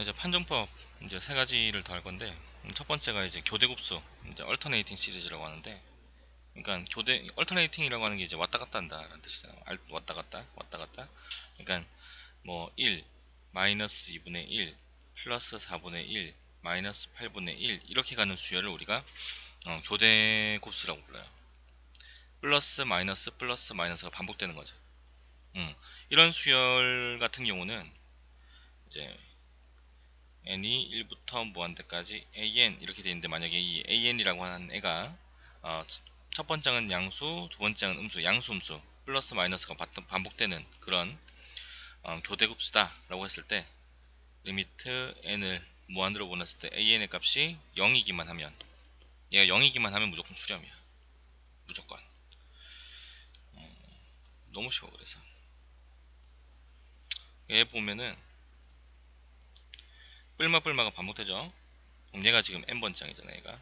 이제 판정법 이제 세 가지를 더 할 건데 음, 첫 번째가 이제 교대급수 이제 얼터네이팅 시리즈라고 하는데 그러니까 교대 얼터네이팅이라고 하는 게 이제 왔다 갔다 한다라는 뜻이잖아요. 알- 왔다 갔다 왔다 갔다. 그러니까 뭐 1, 마이너스 2분의 1, 플러스 4분의 1, 마이너스 8분의 1 이렇게 가는 수열을 우리가 어, 교대 곱수라고 불러요. 플러스 마이너스 플러스 마이너스가 반복되는 거죠. 음, 이런 수열 같은 경우는 이제 n이 1부터 무한대까지 an 이렇게 되어 있는데 만약에 이 an이라고 하는 애가 어, 첫 번째는 양수, 두 번째는 음수, 양수 음수 플러스 마이너스가 바- 반복되는 그런 어, 교대급수다 라고 했을 때 리미트 n을 무한대로 보냈을 때 an의 값이 0이기만 하면 얘가 0이기만 하면 무조건 수렴이야. 무조건. 어, 너무 쉬워 그래서. 얘 보면은 뿔마뿔마가 반복되죠. 얘가 지금 n번장이잖아 얘가.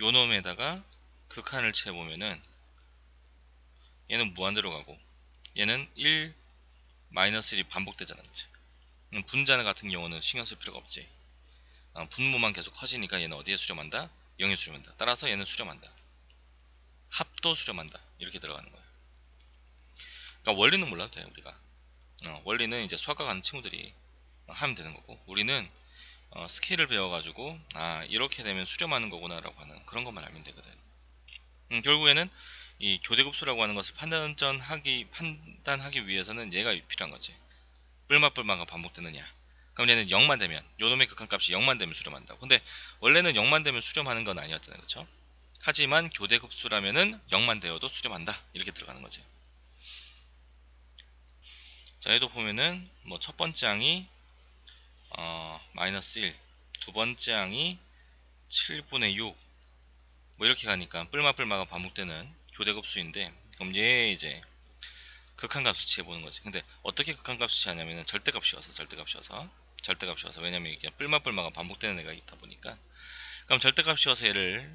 요 놈에다가 극한을 채보면은 얘는 무한대로 가고 얘는 1 마이너스 1이 반복되잖아 그치? 음, 분자 같은 경우는 신경 쓸 필요가 없지. 어, 분모만 계속 커지니까 얘는 어디에 수렴한다? 0에 수렴한다. 따라서 얘는 수렴한다. 합도 수렴한다. 이렇게 들어가는 거야. 그러니까 원리는 몰라도 돼 우리가. 어, 원리는 이제 수학과 가는 친구들이 어, 하면 되는 거고 우리는 어, 스케일을 배워가지고 아 이렇게 되면 수렴하는 거구나 라고 하는 그런 것만 알면 되거든. 음, 결국에는 이 교대급수라고 하는 것을 판단하기 판단하기 위해서는 얘가 필요한 거지. 뿔마뿔마가 반복되느냐. 그럼 얘는 0만 되면 요놈의 극한값이 0만 되면 수렴한다고. 근데 원래는 0만 되면 수렴하는 건 아니었잖아요. 그쵸? 하지만 교대급수라면은 0만 되어도 수렴한다. 이렇게 들어가는 거지. 자 얘도 보면은 뭐 첫 번째 항이 어, 마이너스 1, 두 번째 항이 7분의 6, 뭐 이렇게 가니까 뿔마뿔마가 반복되는 교대급수인데 그럼 얘 이제 극한값 수치해 보는 거지. 근데 어떻게 극한값 수치하냐면은 절대값이어서 절대값이어서 절대값이어서 왜냐면 이게 뿔마뿔마가 반복되는 애가 있다 보니까 그럼 절대값이어서 얘를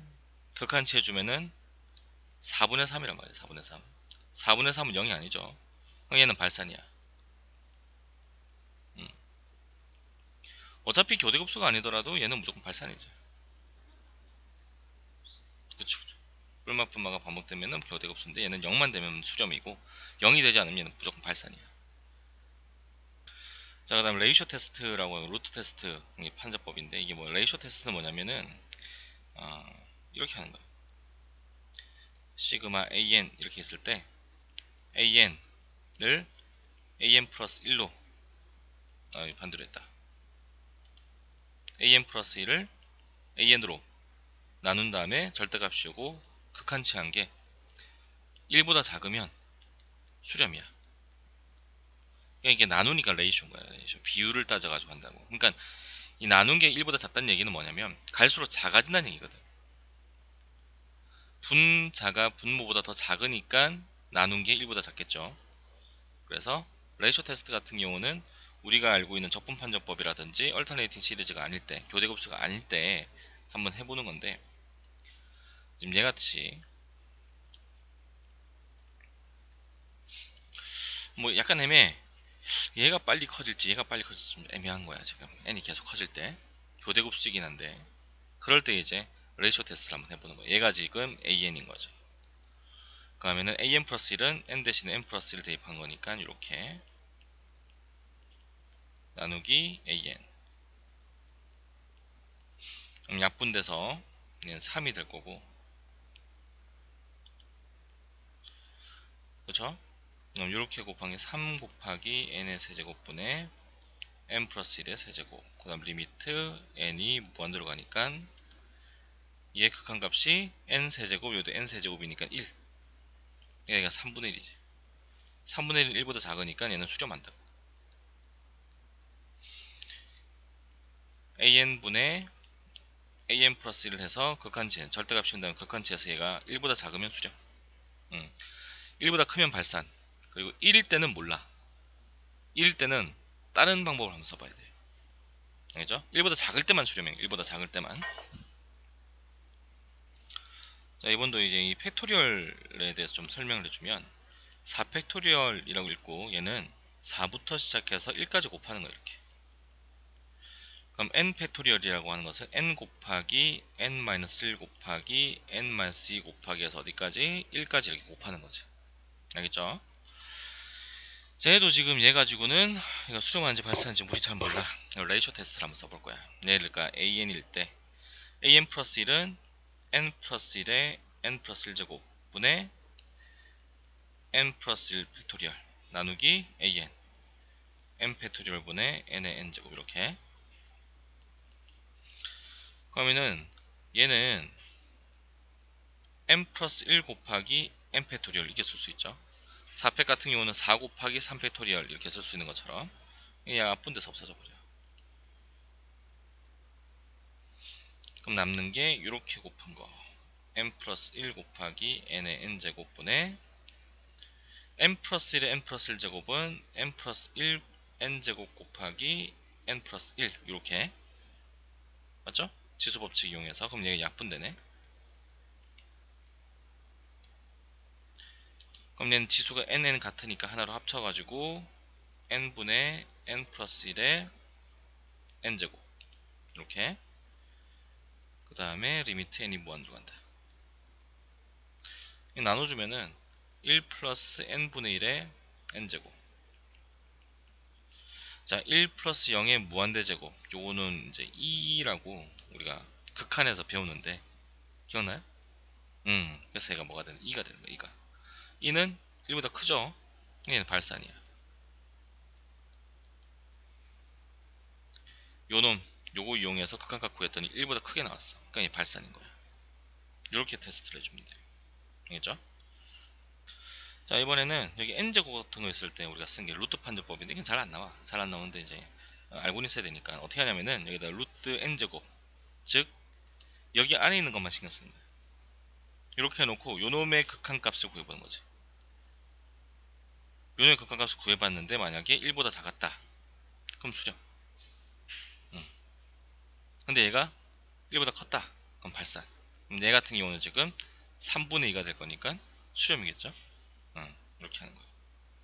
극한치 해 주면은 4분의 3이란 말이야. 4분의 3. 4분의 3은 0이 아니죠. 얘는 발산이야. 어차피 교대급수가 아니더라도 얘는 무조건 발산이지. 그쵸. 뿔마품마가 반복되면은 교대급수인데 얘는 0만 되면 수렴이고 0이 되지 않으면 얘는 무조건 발산이야. 자, 그 다음 레이쇼 테스트라고 하는 루트 테스트 판자법인데 이게 뭐 레이쇼 테스트는 뭐냐면은 어, 이렇게 하는 거야. 시그마 an 이렇게 했을 때 an을 an 플러스 1로 어, 반대로 했다. An 플러스 1을 an으로 나눈 다음에 절대값이오고 극한치한 게 1보다 작으면 수렴이야. 그러니까 이게 나누니까 레이쇼인 거야. 레이쇼. 비율을 따져가지고 한다고. 그러니까 이 나눈 게 1보다 작다는 얘기는 뭐냐면 갈수록 작아진다는 얘기거든. 분자가 분모보다 더 작으니까 나눈 게 1보다 작겠죠. 그래서 레이쇼 테스트 같은 경우는 우리가 알고 있는 적분 판정법이라든지 얼터네이팅 시리즈가 아닐 때, 교대 급수가 아닐 때 한번 해보는 건데 지금 얘같이. 뭐 약간 애매해. 얘가 빨리 커질지 얘가 빨리 커질지 좀 애매한 거야 지금. N이 계속 커질 때. 교대 급수이긴 한데. 그럴 때 이제 레이쇼 테스트를 한번 해보는 거예요 얘가 지금 an인 거죠. 그러면은 an 플러스 1은 n 대신에 n 플러스 1을 대입한 거니까 이렇게 나누기 an 약분돼서 얘는 3이 될 거고. 그쵸? 그럼 이렇게 게3 곱하기 n의 세제곱분의 n 플러스 1의 세제곱. 그 다음 리미트 n이 무한대로 가니까 얘의 극한값이 n 세제곱 요도 n 세제곱이니까 1 얘가 3분의 1이지. 3분의 1 1보다 작으니까 얘는 수렴한다 an분의 an 플러스 1을 해서 극한치 절대값이 온다면 극한치에서 얘가 1보다 작으면 수렴 음. 1보다 크면 발산. 그리고 1일 때는 몰라. 1일 때는 다른 방법을 한번 써봐야 돼 알겠죠? 1보다 작을 때만 수렴해 1보다 작을 때만. 자 이번도 이제 이 팩토리얼에 대해서 좀 설명을 해주면 4팩토리얼이라고 읽고 얘는 4부터 시작해서 1까지 곱하는 거야 이렇게 그럼 n 팩토리얼이라고 하는 것은 n 곱하기 n-1 곱하기 n-2 곱하기 해서 어디까지? 1까지 이렇게 곱하는 거지. 알겠죠? 자, 얘도 지금 얘 가지고는 이거 수렴하는지 발산한지 우리 잘 몰라. 레이쇼 테스트를 한번 써볼 거야. 얘를까 an일 때 an 플러스 1은 n 플러스 1에 n 플러스 1제곱 분의 n 플러스 1 팩토리얼 나누기 an n 팩토리얼 분의 n의 n제곱 이렇게 그러면은 얘는 n 플러스 1 곱하기 n 팩토리얼 이렇게 쓸 수 있죠. 4팩 같은 경우는 4 곱하기 3 팩토리얼 이렇게 쓸 수 있는 것처럼 이게 아픈 데서 없어져 버려요. 그럼 남는 게 이렇게 곱한 거. N 플러스 1 곱하기 n의 n제곱분의 n 플러스 1의 n 플러스 1제곱은 n 플러스 1 n제곱 곱하기 n 플러스 1 이렇게. 맞죠? 지수 법칙 이용해서 그럼 얘가 약분되네. 그럼 얘는 지수가 nn 같으니까 하나로 합쳐가지고 n분의 n 플러스 1의 n제곱. 이렇게. 그 다음에 리미트 n이 무한으로 간다. 나눠주면은 1 플러스 n분의 1의 n제곱 자, 1 플러스 0의 무한대 제곱. 요거는 이제 2라고 우리가 극한에서 배우는데 기억나요? 음, 그래서 얘가 뭐가 되는 2가 되는 거야, 2가. 2는 1보다 크죠? 얘는 발산이야. 요놈, 요거 이용해서 극한값 구했더니 1보다 크게 나왔어. 그러니까 얘 발산인 거야. 이렇게 테스트를 해주면 돼요. 알겠죠? 자 이번에는 여기 n제곱 같은 거 있을 때 우리가 쓴 게 루트 판정법인데 이게 잘 안 나와. 잘 안 나오는데 이제 알고는 있어야 되니까 어떻게 하냐면은 여기다 루트 n제곱 즉 여기 안에 있는 것만 신경 쓰는 거야 이렇게 해놓고 요놈의 극한값을 구해보는 거지. 요놈의 극한값을 구해봤는데 만약에 1보다 작았다. 그럼 수렴 응. 근데 얘가 1보다 컸다. 그럼 발산. 그럼 얘 같은 경우는 지금 3분의 2가 될 거니까 수렴이겠죠 응, 이렇게 하는 거예요.